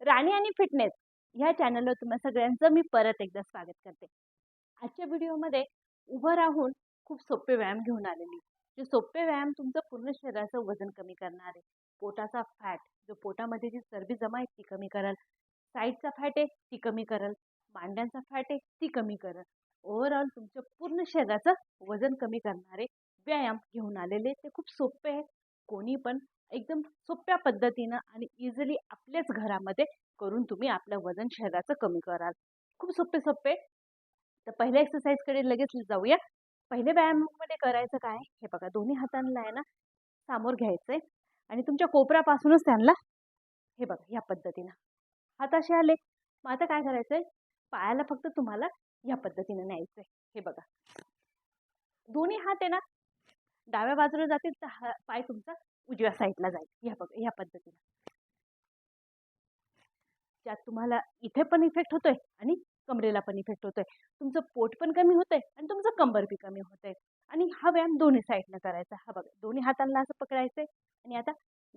राणी आणि फिटनेस ह्या चॅनलवर तुम्हा सगळ्यांचं मी परत एकदा स्वागत करते. आजच्या व्हिडिओमध्ये उभं राहून खूप सोपे व्यायाम घेऊन आलेली. जे सोपे व्यायाम तुमचं पूर्ण शरीराचं वजन कमी करणार आहे. पोटाचा फॅट जो पोटामध्ये जी चरबी जमा आहे ती कमी करल. साईडचा फॅट आहे ती कमी करल. मांड्यांचा फॅट आहे ती कमी करल. ओव्हरऑल तुमच्या पूर्ण शरीराचं वजन कमी करणारे व्यायाम घेऊन आलेले. ते खूप सोपे आहे कोणी पण एकदम सोप्या पद्धतीनं आणि इझिली आपल्याच घरामध्ये करून तुम्ही आपलं वजन शरीराचं कमी कराल. खूप सोपे सोपे. तर पहिल्या एक्सरसाइजकडे लगेच जाऊया. पहिले व्यायामामध्ये करायचं काय? हे बघा दोन्ही हातांना आहे ना सामोर घ्यायचं आहे आणि तुमच्या कोपऱ्यापासूनच त्यांना हे बघा या पद्धतीनं. हात असे आले. मग आता काय करायचं आहे पायाला फक्त तुम्हाला या पद्धतीनं न्यायचं आहे हे बघा. दोन्ही हात आहे ना डाव्या बाजूला जातील तर हा पाय तुमचा उजव्या साईडला जाईल या बघा या पद्धतीनं. ज्यात तुम्हाला इथे पण इफेक्ट होतोय आणि कमरेला पण इफेक्ट होतोय. तुमचं पोट पण कमी होतंय आणि तुमचं कंबर बी कमी होतंय. आणि हा व्यायाम दोन्ही साईडला करायचा. हा बघा दोन्ही हातांना असं पकडायचंय आणि आता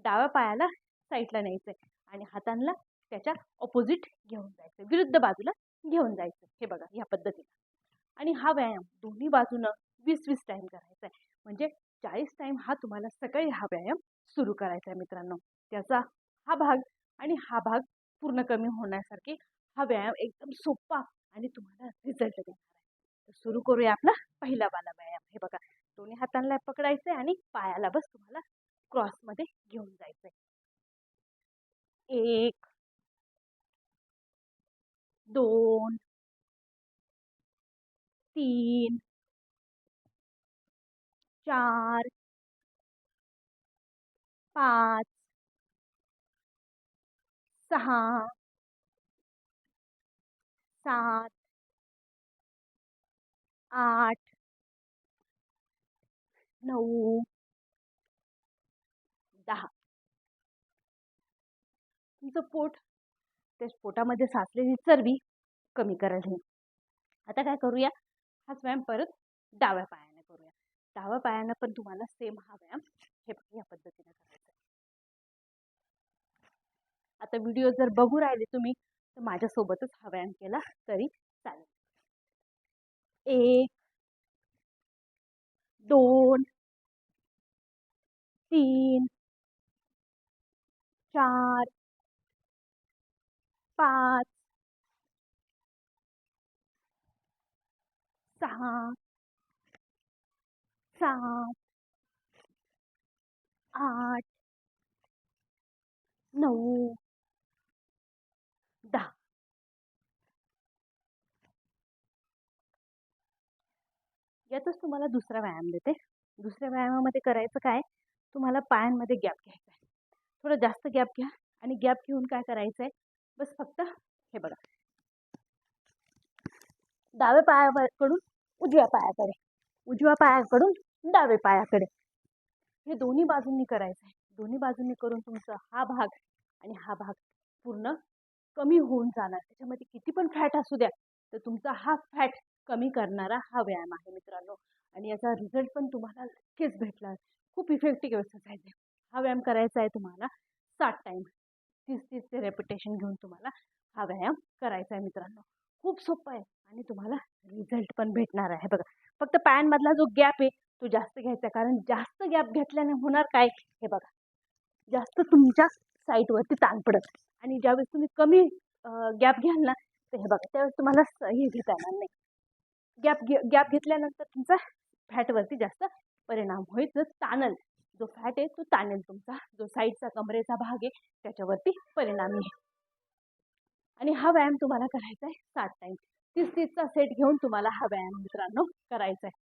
डाव्या पायाला साईडला न्यायचंय आणि हातांना त्याच्या ऑपोजिट घेऊन जायचं विरुद्ध बाजूला घेऊन जायचं हे बघा या पद्धतीनं. आणि हा व्यायाम दोन्ही बाजूनं वीस वीस टाईम करायचा आहे म्हणजे चाळीस टाईम हा तुम्हाला सकाळी हा व्यायाम सुरू करायचा आहे मित्रांनो. त्याचा हा भाग आणि हा भाग पूर्ण कमी होण्यासारखी हा व्यायाम एकदम सोपा आणि तुम्हाला रिझल्ट देणार आहे. तर सुरू करूया आपला पहिला वाला व्यायाम. हे बघा दोन्ही हातांना पकडायचं आहे आणि पायाला बस तुम्हाला क्रॉसमध्ये घेऊन जायचं आहे एक दोन तीन चार पाच सहा सात आठ नऊ दहा. तुमचं पोट त्या पोटामध्ये साचलेली चरबी कमी करायची आता काय करूया? हा स्वयं परत डाव्या पायाने डाव्या पायानं पण तुम्हाला सेम हा. व्यायाम हे या पद्धतीने करायचा आता व्हिडिओ जर बघू राहिले तुम्ही तर माझ्यासोबतच हा व्यायाम केला तरी चालेल. एक दोन तीन चार पाच सहा सात आठ नऊ दहा. यातच तुम्हाला दुसरा व्यायाम देते. दुसऱ्या व्यायामामध्ये करायचं काय? तुम्हाला पायांमध्ये गॅप घ्यायचा आहे. थोडं जास्त गॅप घ्या आणि गॅप घेऊन काय करायचं आहे बस फक्त हे बघा. डाव्या पायाकडून उजव्या पायाकडे. उजव्या पायाकडून डावे पायाकडे. हे दोन्ही बाजूंनी करायचं आहे दोन्ही बाजूंनी करून तुमचा हा भाग आणि हा भाग पूर्ण कमी होऊन जाणार. त्याच्यामध्ये किती पण फॅट असू द्या तर तुमचा हा फॅट कमी करणारा हा व्यायाम आहे मित्रांनो. आणि याचा रिझल्ट पण तुम्हाला नक्कीच भेटणार. खूप इफेक्टिव्ह एक्सरसाइज आहे. हा व्यायाम करायचा आहे तुम्हाला सात टाईम तीस तीसचे रेपिटेशन घेऊन तुम्हाला हा व्यायाम करायचा आहे मित्रांनो. खूप सोपं आहे आणि तुम्हाला रिझल्ट पण भेटणार आहे. बघा फक्त पायांमधला जो गॅप आहे तो जास्त घ्यायचा. कारण जास्त गॅप घेतल्याने होणार काय? हे बघा. जास्त तुमच्या साईटवरती ताण पडत आणि ज्यावेळेस तुम्ही कमी गॅप घ्याल ना तर हे बघा त्यावेळेस तुम्हाला हे घेता येणार नाही. गॅप घे गॅप घेतल्यानंतर तुमचा फॅटवरती जास्त परिणाम होईल. जो ताणल जो फॅट आहे तो ताणेल तुमचा. जो साईडचा कमरेचा भाग आहे त्याच्यावरती परिणाम येईल. आणि हा व्यायाम तुम्हाला करायचा आहे सात टाईम तीस तीसचा सेट घेऊन तुम्हाला हा व्यायाम मित्रांनो करायचा आहे.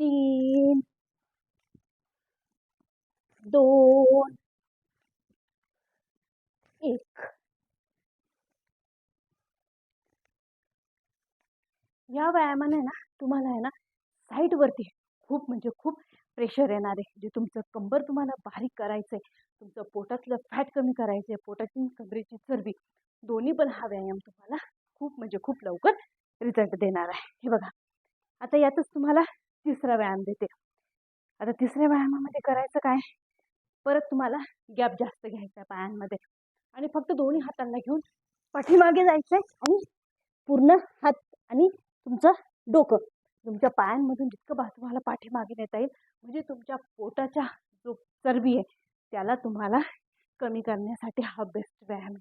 तीन दोन एक. या व्यायामाने ना तुम्हाला आहे ना साईडवरती खूप म्हणजे खूप प्रेशर येणार आहे. जे तुमचं कंबर तुम्हाला बारीक करायचं आहे तुमचं पोटातलं फॅट कमी करायचं आहे पोटाची कमरेची चरबी दोन्ही पण हा व्यायाम तुम्हाला खूप म्हणजे खूप लवकर रिझल्ट देणार आहे. हे बघा. आता यातच तुम्हाला तिसरा व्यायाम देते. आता तिसऱ्या व्यायामामध्ये करायचं काय? परत तुम्हाला गॅप जास्त घ्यायचा आहे पायांमध्ये. आणि फक्त दोन्ही हातांना घेऊन पाठीमागे जायचं आहे आणि पूर्ण हात आणि तुमचं डोकं. तुमच्या पायांमधून जितकं बा तुम्हाला पाठीमागे नेता येईल म्हणजे तुमच्या पोटाच्या जो चरबी आहे त्याला तुम्हाला कमी करण्यासाठी हा बेस्ट व्यायाम आहे.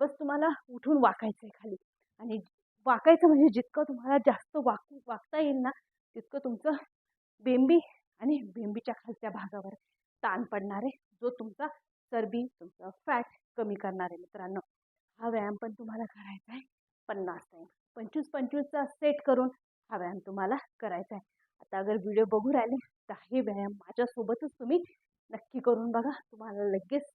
बस तुम्हाला उठून वाकायचं आहे खाली. आणि वाकायचं म्हणजे जितकं तुम्हाला जास्त वाकू वाकता येईल ना तितकं तुमचं बेंबी आणि बेंबीच्या खालच्या भागावर ताण पडणार आहे जो तुमचा चरबी तुमचा फॅट कमी करणार आहे मित्रांनो. हा व्यायाम पण तुम्हाला करायचा आहे. पन्नास टाईम पंचवीस पंचवीसचा सेट करून हा व्यायाम तुम्हाला करायचा आहे. आता अगर व्हिडिओ बघू राहिले तर हे व्यायाम माझ्यासोबतच तुम्ही नक्की करून बघा. तुम्हाला लगेच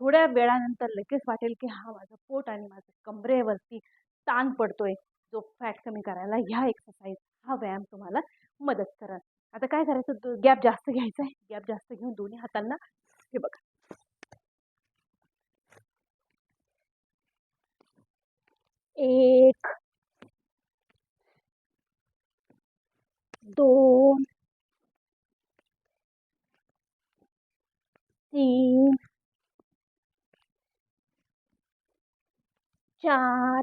थोड्या वेळानंतर लगेच वाटेल की हा माझं पोट आणि माझं कमरेवरती ताण पडतोय. जो फॅट कमी करायला ह्या एक्सरसाइज हा व्यायाम तुम्हाला मदत करेल आता काय करायचं? गॅप जास्त घ्यायचा आहे. गॅप जास्त घेऊन दोन्ही हातांना हे बघा. एक, दोन, तीन, चार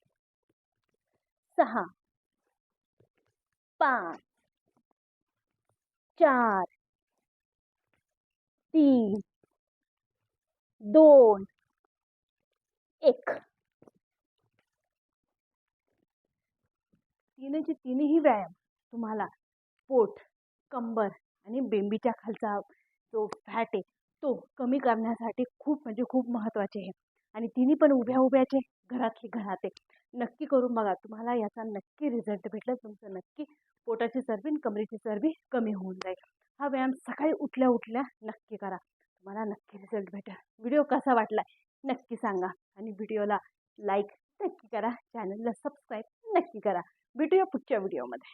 सहा पाच चार तीन दोन एक. तीनचे तीनही व्यायाम. तुम्हाला पोट कंबर आणि बेंबीच्या खालचा जो फॅट आहे तो कमी करण्यासाठी खूप म्हणजे खूप महत्त्वाचे आहे. आणि तिन्ही पण उभ्या उभ्याचे घरातली घरात आहे. नक्की करून बघा. तुम्हाला याचा नक्की रिझल्ट भेटला. तुमचं नक्की पोटाची चरबी आणि कमरेची चरबी कमी होऊन जाईल. हा व्यायाम सकाळी उठल्या उठल्या नक्की करा. तुम्हाला नक्की रिझल्ट भेटेल. व्हिडिओ कसा वाटला नक्की सांगा. आणि व्हिडिओला लाईक नक्की करा. चॅनलला सबस्क्राईब नक्की करा. भेटूया पुढच्या व्हिडिओमध्ये.